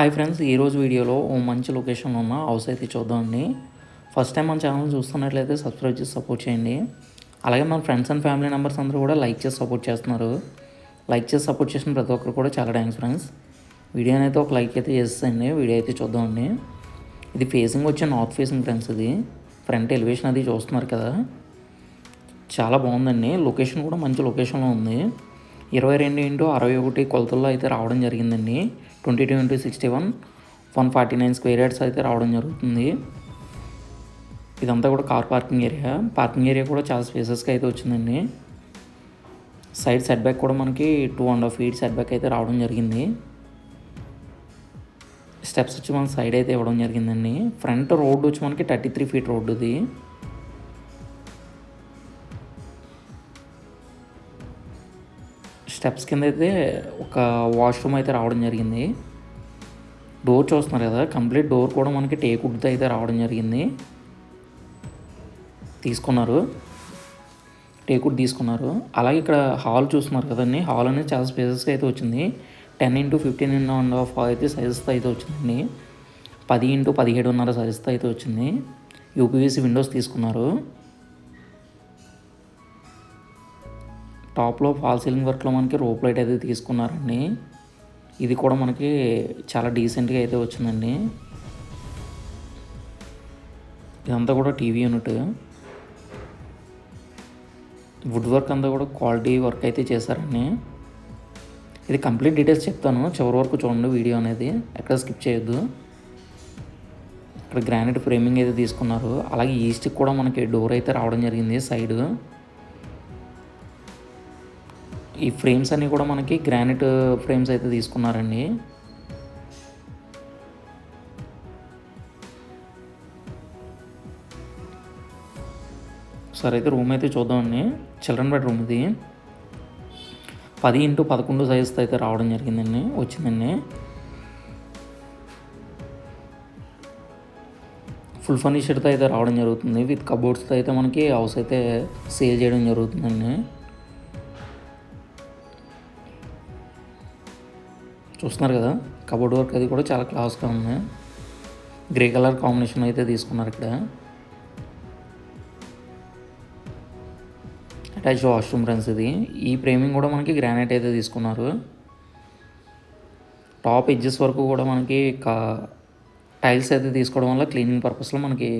Hi friends ఈరోజు వీడియోలో ఓ మంచి లొకేషన్లో ఉన్న హౌస్ అయితే చూద్దామండి. ఫస్ట్ టైం మన ఛానల్ చూస్తున్నట్లయితే సబ్స్క్రైబ్ చేసి సపోర్ట్ చేయండి. అలాగే మన ఫ్రెండ్స్ అండ్ ఫ్యామిలీ మెంబర్స్ అందరూ కూడా లైక్ చేసి సపోర్ట్ చేస్తున్నారు. లైక్ చేసి సపోర్ట్ చేసిన ప్రతి ఒక్కరు కూడా చాలా థ్యాంక్స్ ఫ్రెండ్స్ వీడియోని అయితే ఒక లైక్ అయితే చేసేయండి. వీడియో అయితే చూద్దామండి. ఇది ఫేసింగ్ వచ్చే నార్త్ ఫేసింగ్ ఫ్రెండ్స్ ఇది. ఫ్రంట్ ఎలివేషన్ అది చూస్తున్నారు కదా. చాలా బాగుందండి. లొకేషన్ కూడా మంచి లొకేషన్లో ఉంది. ఇరవై రెండు ఇంటూ అరవై ఒకటి కొలతల్లో అయితే రావడం జరిగిందండి. Twenty two into sixty one one forty nine square yards అయితే రావడం జరుగుతుంది. ఇదంతా కూడా car parking area. Parking area కూడా చాలా స్పేసెస్గా అయితే వచ్చిందండి. సైడ్ సెట్ బ్యాక్ కూడా మనకి two and half feet set back అయితే రావడం జరిగింది. స్టెప్స్ వచ్చి మన సైడ్ అయితే ఇవ్వడం జరిగిందండి. ఫ్రంట్ రోడ్ వచ్చి మనకి thirty three feet road steps కింద అయితే ఒక వాష్రూమ్ అయితే రావడం జరిగింది. డోర్ చూస్తున్నారు కదా కంప్లీట్ డోర్ కూడా మనకి టేక్ వుడ్తో అయితే రావడం జరిగింది. తీసుకున్నారు. టేక్ వుడ్ తీసుకున్నారు. అలాగే ఇక్కడ హాల్ చూస్తున్నారు కదండి హాల్ అనేది చాలా స్పేసెస్గా అయితే వచ్చింది. Ten into fifteen and half అయితే సైజెస్తో అయితే వచ్చిందండి. పది ఇంటూ పదిహేడున్నర సైజెస్తో అయితే వచ్చింది. యూపీవీసీ విండోస్ తీసుకున్నారు. టాప్లో ఫాల్ సీలింగ్ వర్క్లో మనకి రోప్ లైట్ అయితే తీసుకున్నారండి. ఇది కూడా మనకి చాలా డీసెంట్గా అయితే వచ్చిందండి. ఇదంతా కూడా టీవీ యూనిట్. వుడ్ వర్క్ అంతా కూడా క్వాలిటీ వర్క్ అయితే చేశారండి. ఇది కంప్లీట్ డీటెయిల్స్ చెప్తాను. చివరి వరకు చూడండి వీడియో అనేది. ఎక్కడ స్కిప్ చేయొద్దు. ఇక్కడ గ్రానైట్ ఫ్రేమింగ్ అయితే తీసుకున్నారు. అలాగే ఈస్ట్కి కూడా మనకి డోర్ అయితే రావడం జరిగింది సైడ్. ఈ ఫ్రేమ్స్ అన్నీ కూడా మనకి గ్రానైట్ ఫ్రేమ్స్ అయితే తీసుకున్నారండి. సరే అయితే రూమ్ అయితే చూద్దామండి. చిల్డ్రన్ బెడ్రూమ్ ఇది. పది ఇంటూ పదకొండు సైజుతో అయితే రావడం జరిగిందండి వచ్చిందండి. ఫుల్ ఫర్నిషర్తో అయితే రావడం జరుగుతుంది. విత్ కబోర్డ్స్తో అయితే మనకి హౌస్ అయితే సేల్ చేయడం జరుగుతుందండి. చూస్తున్నారు కదా. కబోర్డ్ వర్క్ అది కూడా చాలా క్లాస్గా ఉంది. గ్రే కలర్ కాంబినేషన్ అయితే తీసుకున్నారు ఇక్కడ. అటాచ్ వాష్రూమ్ ఫ్రెండ్స్ ఇది. ఈ ఫ్రేమింగ్ కూడా మనకి గ్రానైట్ అయితే తీసుకున్నారు. టాప్ ఎడ్జెస్ వరకు కూడా మనకి కా టైల్స్ అయితే తీసుకోవడం వల్ల క్లీనింగ్ పర్పస్లో మనకి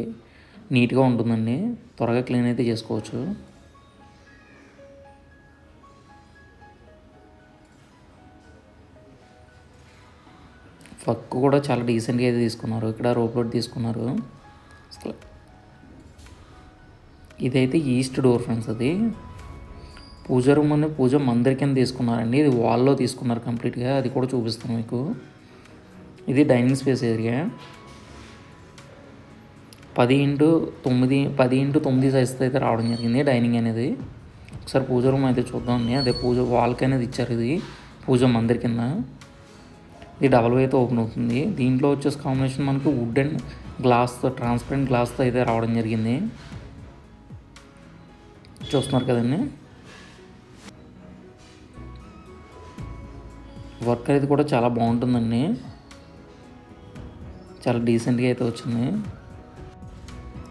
నీట్గా ఉంటుందండి. త్వరగా క్లీన్ అయితే చేసుకోవచ్చు. వర్క్ కూడా చాలా డీసెంట్గా అయితే తీసుకున్నారు. ఇక్కడ రోప్ రోడ్ తీసుకున్నారు. ఇదైతే ఈస్ట్ డోర్ ఫ్రెండ్స్ అది. పూజ రూమ్ అని పూజ మందిర్ కింద తీసుకున్నారండి. ఇది వాల్లో తీసుకున్నారు కంప్లీట్గా అది కూడా చూపిస్తాను మీకు. ఇది డైనింగ్ స్పేస్ ఏరియా పది ఇంటూ తొమ్మిది పది ఇంటూ తొమ్మిది సైజ్తో అయితే రావడం జరిగింది డైనింగ్ అనేది. ఒకసారి పూజ రూమ్ అయితే చూద్దామండి అదే పూజ వాల్కి అనేది ఇచ్చారు ఇది. పూజ మందిర్ కింద. ఇది డబల్ అయితే ఓపెన్ అవుతుంది. దీంట్లో వచ్చేసి కాంబినేషన్ మనకు వుడ్ అండ్ గ్లాస్తో ట్రాన్స్పరెంట్ గ్లాస్తో అయితే రావడం జరిగింది. చూస్తున్నారు కదండి. వర్క్ అనేది కూడా చాలా బాగుంటుందండి. చాలా డీసెంట్గా అయితే వచ్చింది.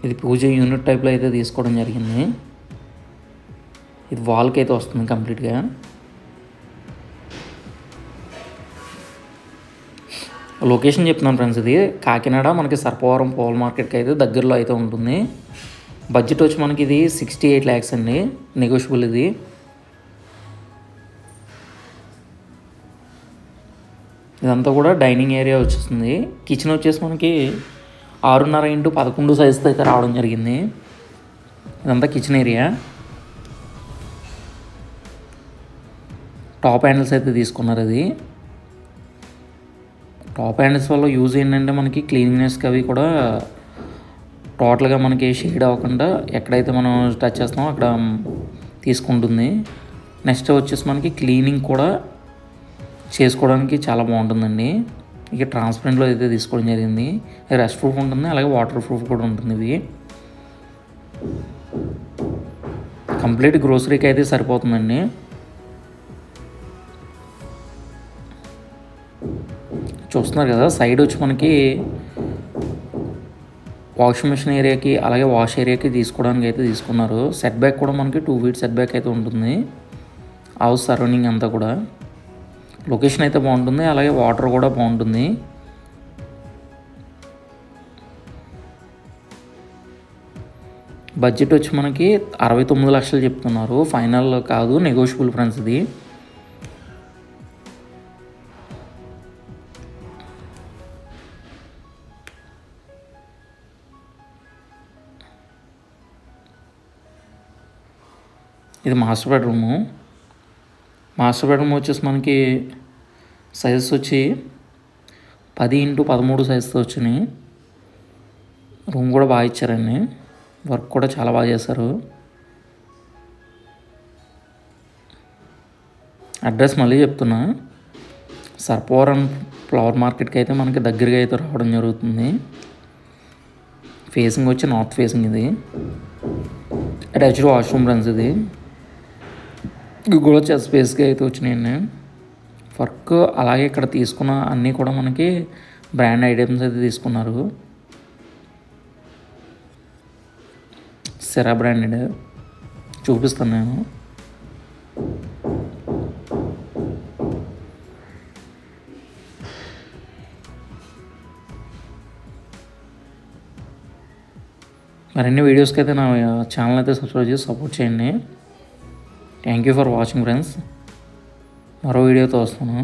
ఇది పూజ యూనిట్ టైప్లో అయితే తీసుకోవడం జరిగింది. ఇది వాల్కి అయితే వస్తుంది కంప్లీట్గా లొకేషన్ చెప్తున్నాను ఫ్రెండ్స్ ఇది. కాకినాడ మనకి సర్పవరం పోల్ మార్కెట్కి అయితే దగ్గరలో అయితే ఉంటుంది. బడ్జెట్ వచ్చి మనకి ఇది సిక్స్టీ ఎయిట్ ల్యాక్స్ అండి. నెగోషియబుల్ ఇది. ఇదంతా కూడా డైనింగ్ ఏరియా వచ్చేస్తుంది. కిచెన్ వచ్చేసి మనకి ఆరున్నర ఇంటూ పదకొండు సైజుతో అయితే రావడం జరిగింది. ఇదంతా కిచెన్ ఏరియా. టాప్ హ్యాండిల్స్ అయితే తీసుకున్నారు అది టాప్ హ్యాండ్స్ వల్ల యూజ్ ఏంటంటే మనకి క్లీన్నెస్కి అవి కూడా టోటల్గా మనకి షేడ్ అవ్వకుండా ఎక్కడైతే మనం టచ్ చేస్తామో అక్కడ తీసుకుంటుంది. నెక్స్ట్ వచ్చేసి మనకి క్లీనింగ్ కూడా చేసుకోవడానికి చాలా బాగుంటుందండి. ఇక ట్రాన్స్పరెంట్లో అయితే తీసుకోవడం జరిగింది రెస్ట్ ప్రూఫ్ ఉంటుంది అలాగే వాటర్ ప్రూఫ్ కూడా ఉంటుంది ఇవి. కంప్లీట్ గ్రోసరీకి అయితే సరిపోతుందండి. చూస్తున్నారు కదా సైడ్ వచ్చి మనకి వాషింగ్ మిషన్ ఏరియాకి అలాగే వాష్ ఏరియాకి తీసుకోవడానికి అయితే తీసుకున్నారు. సెట్ బ్యాక్ కూడా మనకి టూ ఫీట్ సెట్ బ్యాక్ అయితే ఉంటుంది. హౌస్ సరౌండింగ్ అంతా కూడా. లొకేషన్ అయితే బాగుంటుంది అలాగే వాటర్ కూడా బాగుంటుంది. బడ్జెట్ వచ్చి మనకి అరవై తొమ్మిది లక్షలు చెప్తున్నారు. ఫైనల్ కాదు నెగోషియబుల్ ఫ్రెండ్స్ ఇది. ఇది మాస్టర్ బెడ్రూము. మాస్టర్ బెడ్రూమ్ వచ్చేసి మనకి సైజెస్ వచ్చి పది ఇంటూ పదమూడు సైజుతో వచ్చినాయి రూమ్ కూడా బాగా ఇచ్చారండి. వర్క్ కూడా చాలా బాగా చేశారు. అడ్రస్ మళ్ళీ చెప్తున్నా. సర్పవరం ఫ్లవర్ మార్కెట్కి అయితే మనకి దగ్గరగా అయితే రావడం జరుగుతుంది. ఫేసింగ్ వచ్చి నార్త్ ఫేసింగ్ ఇది. అటాచ్డ్ వాష్రూమ్ రన్స్ ఇది. ఇవి కూడా చెస్ బేస్గా అయితే వచ్చినాయండి వర్క్ అలాగే ఇక్కడ తీసుకున్న అన్నీ కూడా మనకి బ్రాండ్ ఐటమ్స్ అయితే తీసుకున్నారు. సెరా బ్రాండెడ్ చూపిస్తాను నేను. మరిన్ని వీడియోస్కి అయితే నా ఛానల్ అయితే సబ్స్క్రైబ్ చేసి సపోర్ట్ చేయండి. Thank you for watching friends మరో వీడియోతో వస్తాను.